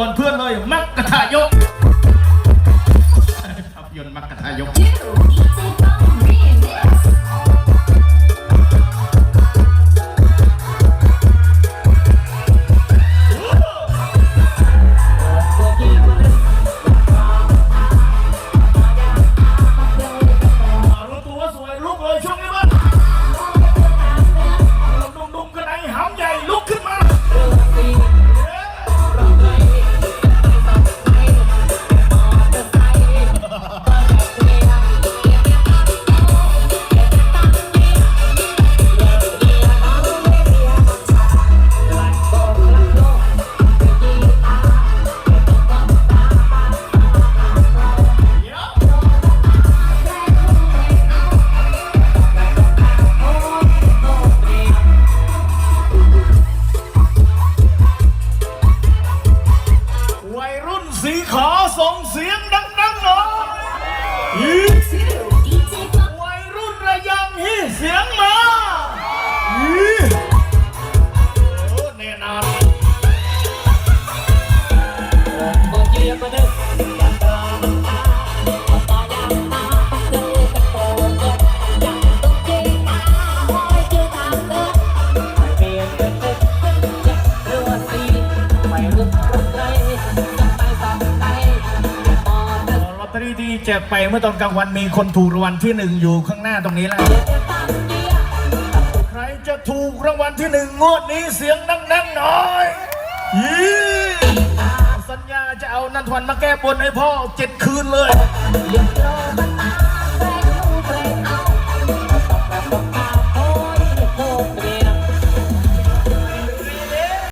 ก่อนเพื่อนเลย มักกระทายกภาพยนตร์มักกระทายก ลอตเตอรี่ที่แจกไปเมื่อตอนกลางวันมีคนถูกรางวัลที่หนึ่งอยู่ข้างหน้าตรงนี้แล้ว ใครจะถูกรางวัลที่หนึ่งงวดนี้เสียงนั่งนั่หน่อยสัญญาจะเอานันทวันมาแก้บนให้พ่อเจ็ดคืนเลย